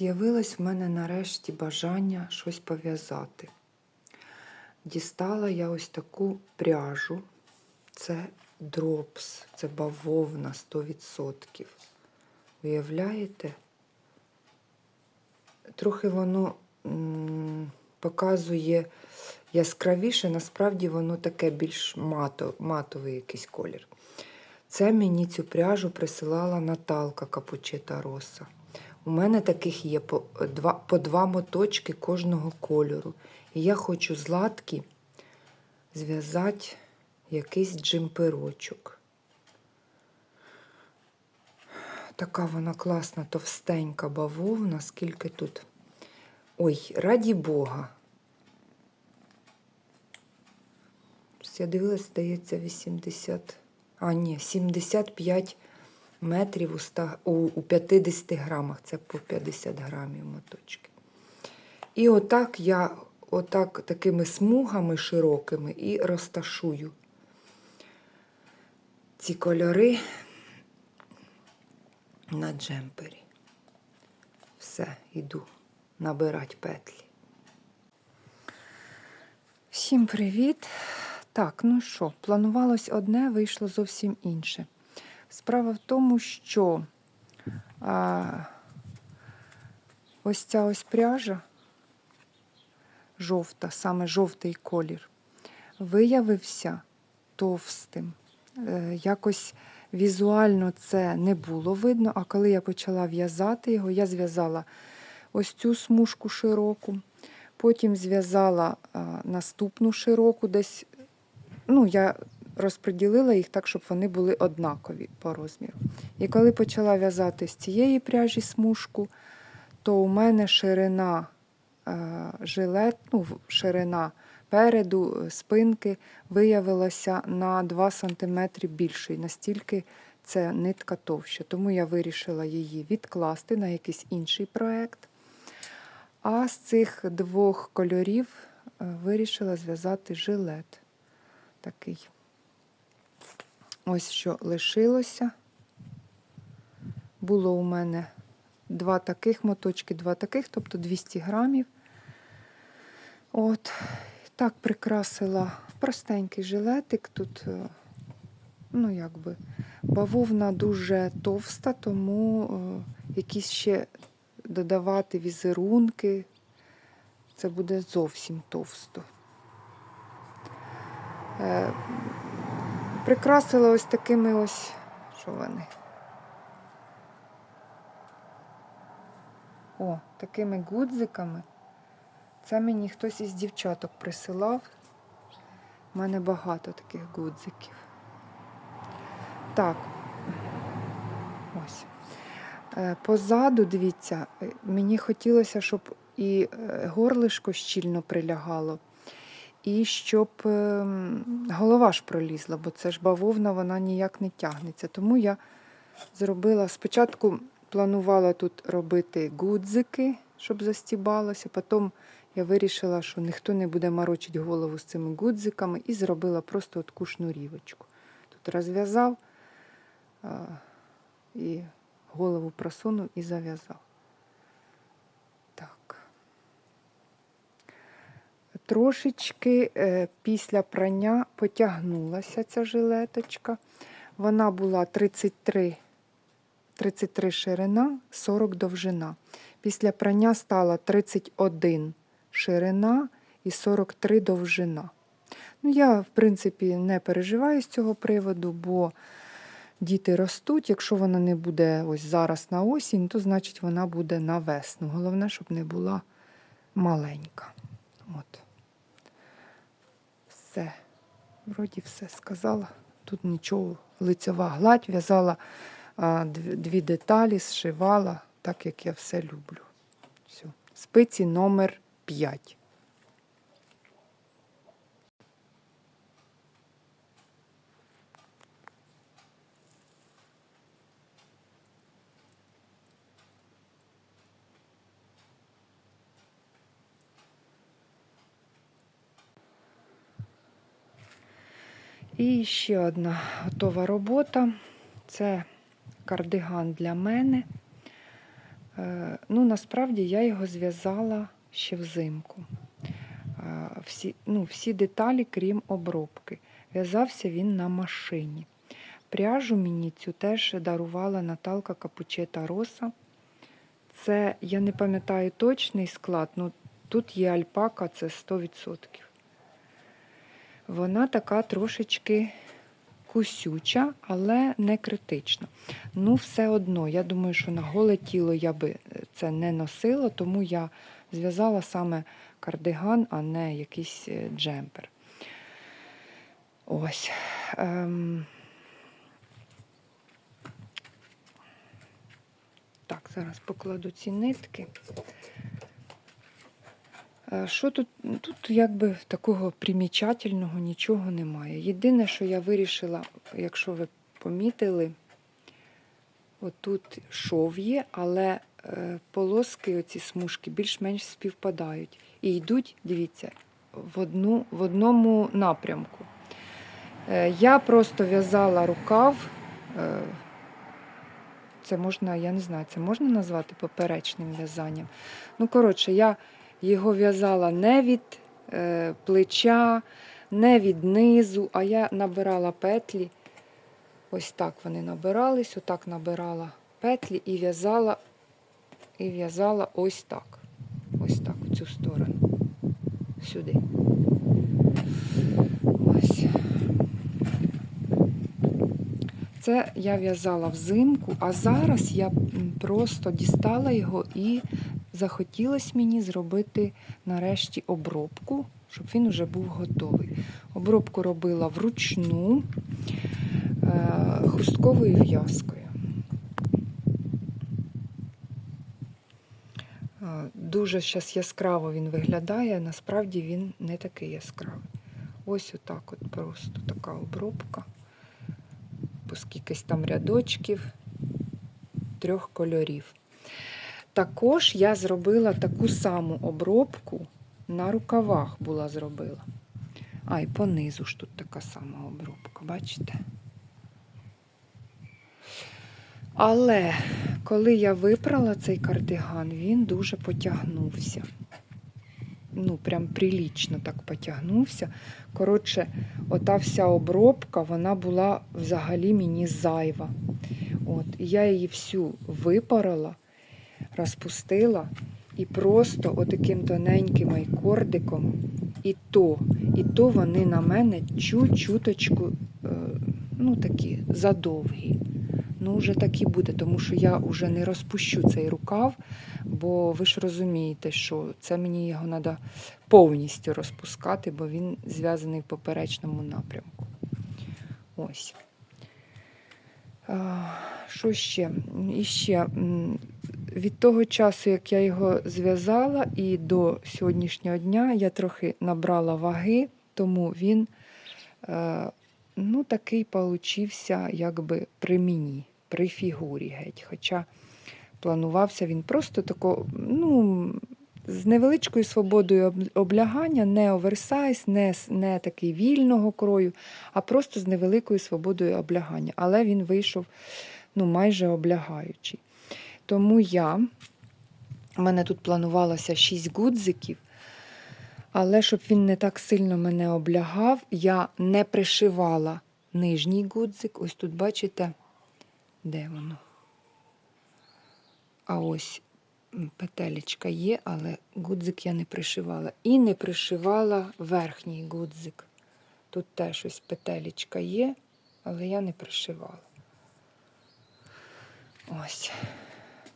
З'явилось в мене нарешті бажання щось пов'язати. Дістала я ось таку пряжу. Це дропс, це бавовна 100%. Уявляєте? Трохи воно показує яскравіше, насправді воно таке більш мато, матовий якийсь колір. Це мені цю пряжу присилала Наталка Капучита Роса. У мене таких є по два, по два моточки кожного кольору. І я хочу з латки зв'язати якийсь джемперочок. Така вона класна, товстенька бавовна, скільки тут. Ой, раді Бога. Я дивилась, здається, 80. А, ні, 75 метрів у, 100, у, у 50 грамах. Це по 50 грамів моточки. І отак я отак такими смугами широкими і розташую ці кольори на джемпері. Все, йду набирати петлі. Всім привіт! Так, ну що, планувалось одне, вийшло зовсім інше. Справа в тому, що а, ось ця ось пряжа жовта, саме жовтий колір, виявився товстим. Е, якось візуально це не було видно, а коли я почала в'язати його, я зв'язала ось цю смужку широку, потім зв'язала наступну широку, десь, ну, я розподілила їх так, щоб вони були однакові по розміру. І коли почала в'язати з цієї пряжі смужку, то у мене ширина е, жилет, ну, ширина переду, е, спинки виявилася на 2 см більшою, настільки це нитка товща. Тому я вирішила її відкласти на якийсь інший проєкт. А з цих двох кольорів е, вирішила зв'язати жилет такий. Ось що лишилося. Було у мене два таких моточки, два таких, тобто 200 грамів. От, так прикрасила простенький жилетик. Тут, е, ну, якби, бавовна дуже товста, тому е, якісь ще додавати візерунки. Це буде зовсім товсто. Прикрасила ось такими ось, що вони? О, такими гудзиками. Це мені хтось із дівчаток присилав. У мене багато таких гудзиків. Так, ось. Е, Позаду, дивіться, е, мені хотілося, щоб і е, горлишко щільно прилягало, і щоб ем, голова ж пролізла, бо це ж бавовна, вона ніяк не тягнеться. Тому я зробила спочатку планувала тут робити гудзики, щоб застібалося. Потім я вирішила, що ніхто не буде морочити голову з цими гудзиками, і зробила просто таку шнурівочку. Тут розв'язав і голову просунув і зав'язав. Так. Трошечки е, після прання потягнулася ця жилеточка. Вона була 33 33 ширина, 40 довжина. Після прання стала 31 ширина і 43 довжина. Ну, Я, в принципі, не переживаю з цього приводу, бо діти ростуть. Якщо вона не буде ось зараз на осінь, то значить вона буде на весну. Головне, щоб не була маленька. От. Все. Вроді все сказала. Тут нічого, лицьова гладь в'язала дві деталі, зшивала, так як я все люблю. Все. Спиці номер 5. І ще одна готова робота. Це кардиган для мене. Е, Ну, насправді я його зв'язала ще взимку. Е, Всі, ну, всі деталі, крім обробки. В'язався він на машині. Пряжу мені цю теж дарувала Наталка Капучета Роса. Це, я не пам'ятаю точний склад, ну тут є альпака, це 100%. Вона така трошечки кусюча, але не критична. Ну, все одно, я думаю, що на голе тіло я би це не носила, тому я зв'язала саме кардиган, а не якийсь е, джемпер. Ось. Ем... Так, зараз покладу ці нитки. Е, Що тут? Тут якби такого примічательного нічого немає. Єдине, що я вирішила, якщо ви помітили, отут шов є, але е, полоски, оці смужки, більш-менш співпадають. І йдуть, дивіться, в, одну, в одному напрямку. Е, Я просто в'язала рукав. Це можна, я не знаю, це можна назвати поперечним в'язанням. Ну, коротше, я його в'язала не від е, плеча, не від низу, а я набирала петлі. Ось так вони набирались, отак набирала петлі і в'язала, і в'язала ось так. Ось так, в цю сторону. Сюди. Ось. Це я в'язала взимку, а зараз я просто дістала його і захотілося мені зробити нарешті обробку, щоб він вже був готовий. Обробку робила вручну е, хустковою в'язкою. Е, Дуже зараз яскраво він виглядає, насправді він не такий яскравий. Ось отак от просто така обробка по скількись там рядочків трьох кольорів. Також я зробила таку саму обробку на рукавах була зробила. А, і понизу ж тут така сама обробка, бачите? Але коли я випрала цей кардиган, він дуже потягнувся. Ну, прям прилічно так потягнувся. Коротше, ота вся обробка, вона була взагалі мені зайва. От, я її всю випарила, розпустила і просто отаким тоненьким айкордиком, і то, і то вони на мене чуть-чуточку, е, ну такі задовгі. Ну, вже так і буде, тому що я вже не розпущу цей рукав, бо ви ж розумієте, що це мені його треба повністю розпускати, бо він зв'язаний в поперечному напрямку. Ось. Що ще? І ще від того часу, як я його зв'язала, і до сьогоднішнього дня я трохи набрала ваги, тому він е, ну, такий получився, якби при мені, при фігурі геть. Хоча планувався він просто тако, ну, з невеличкою свободою облягання, не оверсайз, не, не такий вільного крою, а просто з невеликою свободою облягання. Але він вийшов ну, майже облягаючий. Тому я, у мене тут планувалося 6 гудзиків, але щоб він не так сильно мене облягав, я не пришивала нижній гудзик. Ось тут, бачите, де воно? А ось петелечка є, але гудзик я не пришивала. І не пришивала верхній гудзик. Тут теж ось петелечка є, але я не пришивала. Ось.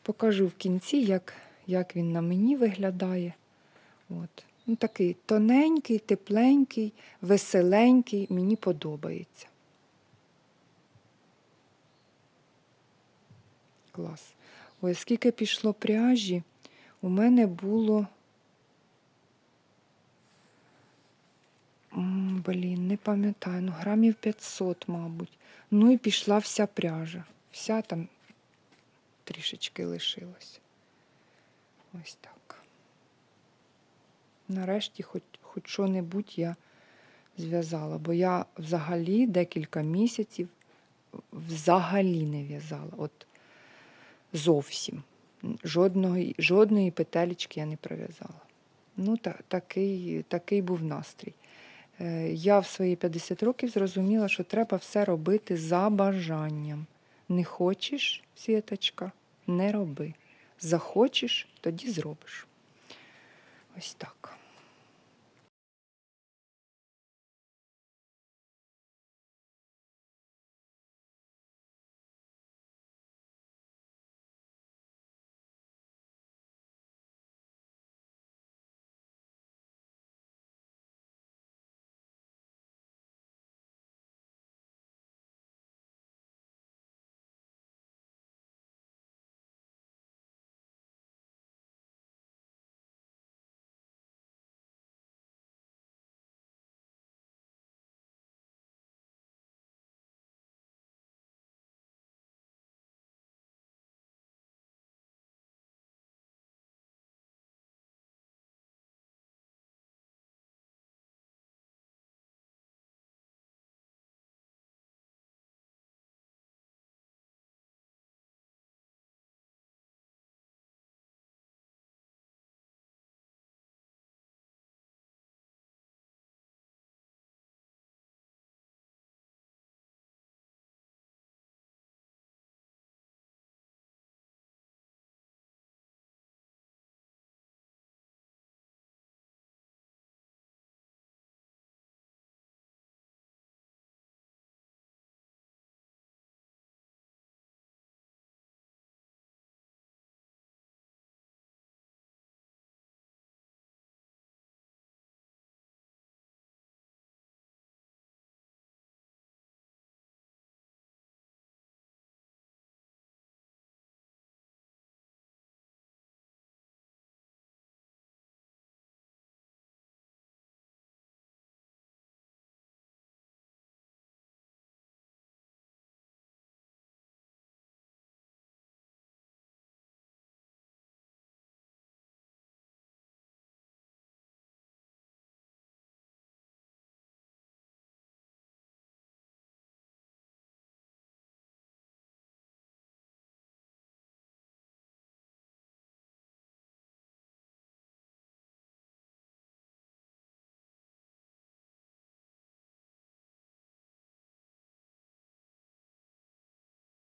Покажу в кінці, як, як він на мені виглядає. От. Ну, такий тоненький, тепленький, веселенький, мені подобається. Клас. Ой, скільки пішло пряжі, у мене було. Блін, не пам'ятаю, ну грамів 500, мабуть. Ну і пішла вся пряжа. Вся там трішечки лишилось. Ось так. Нарешті, хоч хоч що-небудь я зв'язала, бо я взагалі декілька місяців взагалі не в'язала. От зовсім. Жодної жодної петелечки я не пров'язала. Ну, та, такий, такий був настрій. Е, я в свої 50 років зрозуміла, що треба все робити за бажанням. Не хочеш, світочка, не роби. Захочеш, тоді зробиш. Ось так.